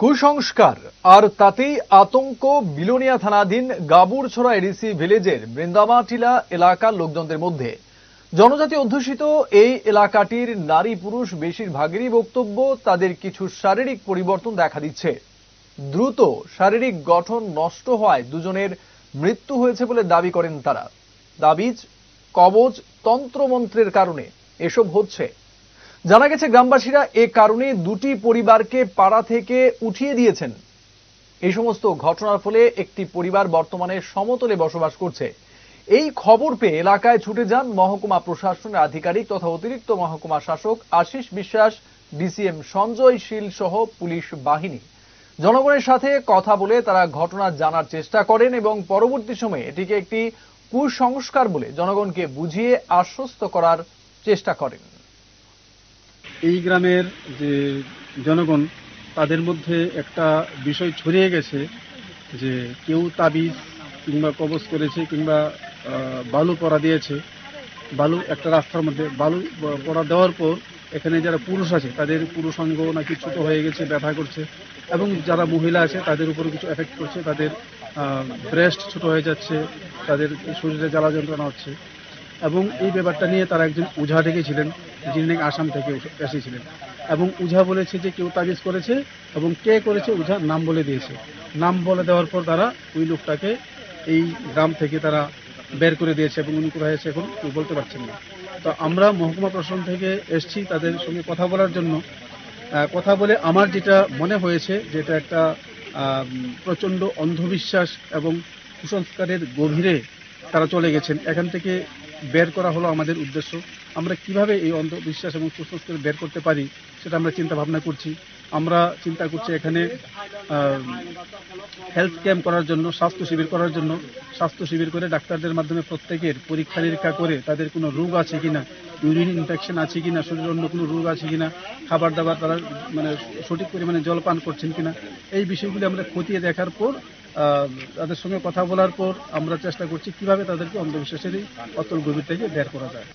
কুসংস্কার, আর তাতেই আতঙ্ক, বিলোনিয়া থানাধীন গাবুরছড়া এডিসি ভিলেজের বৃন্দামাটিলা এলাকার লোকজনদের মধ্যে। জনজাতি অধ্যুষিত এই এলাকাটির নারী পুরুষ বেশিরভাগেরই বক্তব্য, তাদের কিছু শারীরিক পরিবর্তন দেখা দিচ্ছে। দ্রুত শারীরিক গঠন নষ্ট হওয়ায় দুজনের মৃত্যু হয়েছে বলে দাবি করেন তারা। দাবিজ কবজ তন্ত্রমন্ত্রের কারণে এসব হচ্ছে। জানা গেছে, গ্রামবাসীরা এ কারণে দুটি পরিবারকে পাড়া থেকে উঠিয়ে দিয়েছেন। এই সমস্ত ঘটনার ফলে একটি পরিবার বর্তমানে সমতলে বসবাস করছে। এই খবর পেয়ে এলাকায় ছুটে যান মহকুমা প্রশাসনের আধিকারিক তথা অতিরিক্ত মহকুমা শাসক আশিস বিশ্বাস, ডিসিএম সঞ্জয় শীল সহ পুলিশ বাহিনী। জনগণের সাথে কথা বলে তারা ঘটনা জানার চেষ্টা করেন এবং পরবর্তী সময়ে এটিকে একটি কুসংস্কার বলে জনগণকে বুঝিয়ে আশ্বস্ত করার চেষ্টা করেন। এই গ্রামের যে জনগণ, তাদের মধ্যে একটা বিষয় ছড়িয়ে গেছে যে কেউ তাবিজ কিংবা কবজ করেছে কিংবা বালু পরা দিয়েছে। বালু একটা রাস্তার মধ্যে, বালু প- পরা দেওয়ার পর এখানে যারা পুরুষ আছে, তাদের পুরুষাঙ্গ নাকি ছোট হয়ে গেছে, ব্যথা করছে এবং যারা মহিলা আছে, তাদের উপরে কিছু এফেক্ট করছে। তাদের ব্রেস্ট ছোট হয়ে যাচ্ছে, তাদের শরীরে জ্বালা যন্ত্রণা হচ্ছে। এবং এই ব্যাপারটা নিয়ে তারা একজন ওঝা ডেকেছিলেন, যিনি নাকি আসাম থেকে এসেছিলেন। এবং ওঝা বলেছে যে কেউ তাবিজ করেছে এবং কে করেছে ওঝা নাম বলে দিয়েছে। নাম বলে দেওয়ার পর তারা ওই লোকটাকে এই গ্রাম থেকে তারা বের করে দিয়েছে এবং উনি কোথায় আছে এখন কেউ বলতে পারছেন না। তো আমরা মহকুমা প্রশাসন থেকে এসছি তাদের সঙ্গে কথা বলার জন্য। কথা বলে আমার যেটা মনে হয়েছে, যেটা একটা প্রচণ্ড অন্ধবিশ্বাস এবং কুসংস্কারের গভীরে তারা চলে গেছেন। এখান থেকে বের করা হলো আমাদের উদ্দেশ্য। আমরা কীভাবে এই অন্ধবিশ্বাস এবং কুসংস্কার বের করতে পারি সেটা আমরা চিন্তা ভাবনা করছি। আমরা চিন্তা করছি এখানে হেলথ ক্যাম্প করার জন্য, স্বাস্থ্য শিবির করার জন্য। স্বাস্থ্য শিবির করে ডাক্তারদের মাধ্যমে প্রত্যেকের পরীক্ষা নিরীক্ষা করে তাদের কোনো রোগ আছে কিনা, ইউরিন ইনফেকশন আছে কিনা শরীরে অন্য কোনো রোগ আছে কিনা, খাবার দাবার তারা মানে সঠিক পরিমাণে জল পান করছেন কিনা, এই বিষয়গুলি আমরা খতিয়ে দেখার পর তাদের সঙ্গে কথা বলার পর আমরা চেষ্টা করছি কীভাবে তাদেরকে অন্ধবিশ্বাসের এই অতল গভীর থেকে বের করা যায়।